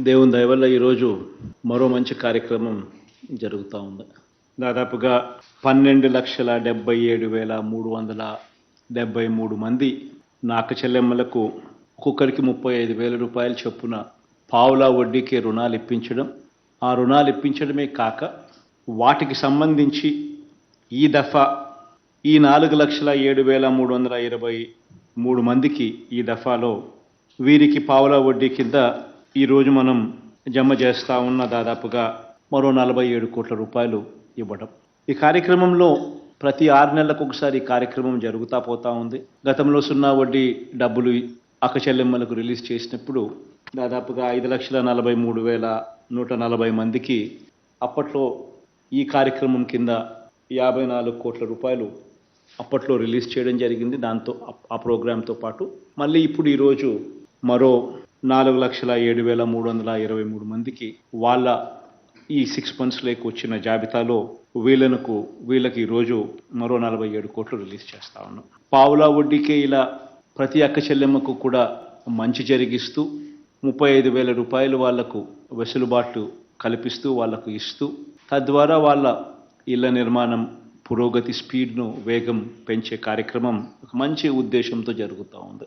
దేవుని దయవల్ల ఈరోజు మరో మంచి కార్యక్రమం జరుగుతూ ఉంది. దాదాపుగా పన్నెండు లక్షల డెబ్బై ఏడు వేల మూడు వందల డెబ్బై మూడు మంది నాక చెల్లెమ్మలకు ఒక్కొక్కరికి ముప్పై ఐదు వేల రూపాయల చొప్పున పావులా వడ్డీకి రుణాలు ఇప్పించడం. ఆ రుణాలు ఇప్పించడమే కాక వాటికి సంబంధించి ఈ దఫా ఈ నాలుగు లక్షల ఏడు వేల మూడు వందల ఇరవై మూడు మందికి ఈ దఫాలో వీరికి పావులా వడ్డీ కింద ఈరోజు మనం జమ చేస్తూ ఉన్న దాదాపుగా మరో నలభై ఏడు కోట్ల రూపాయలు ఇవ్వడం ఈ కార్యక్రమంలో ప్రతి ఆరు నెలలకు ఒకసారి కార్యక్రమం జరుగుతూ పోతా ఉంది. గతంలో సున్నా వడ్డీ డబ్బులు అక్కచెల్లెమ్మలకు రిలీజ్ చేసినప్పుడు దాదాపుగా ఐదు లక్షల నలభై మూడు వేల నూట నలభై మందికి అప్పట్లో ఈ కార్యక్రమం కింద యాభై నాలుగు కోట్ల రూపాయలు అప్పట్లో రిలీజ్ చేయడం జరిగింది. దాంతో ఆ ప్రోగ్రాంతో పాటు మళ్ళీ ఇప్పుడు ఈరోజు మరో నాలుగు లక్షల ఏడు వేల మూడు వందల ఇరవై మూడు మందికి వాళ్ళ ఈ సిక్స్ మంత్స్ లేకు వచ్చిన జాబితాలో వీళ్ళకు వీళ్ళకి ఈరోజు మరో నలభై ఏడు కోట్లు రిలీజ్ చేస్తా ఉన్నాం. పావులా వడ్డీకే ఇలా ప్రతి అక్క చెల్లెమ్మకు కూడా మంచి జరిగిస్తూ ముప్పై ఐదు వేల రూపాయలు వాళ్ళకు వెసులుబాటు కల్పిస్తూ వాళ్ళకు ఇస్తూ తద్వారా వాళ్ళ ఇళ్ళ నిర్మాణం పురోగతి స్పీడ్ను వేగం పెంచే కార్యక్రమం ఒక మంచి ఉద్దేశంతో జరుగుతూ ఉంది.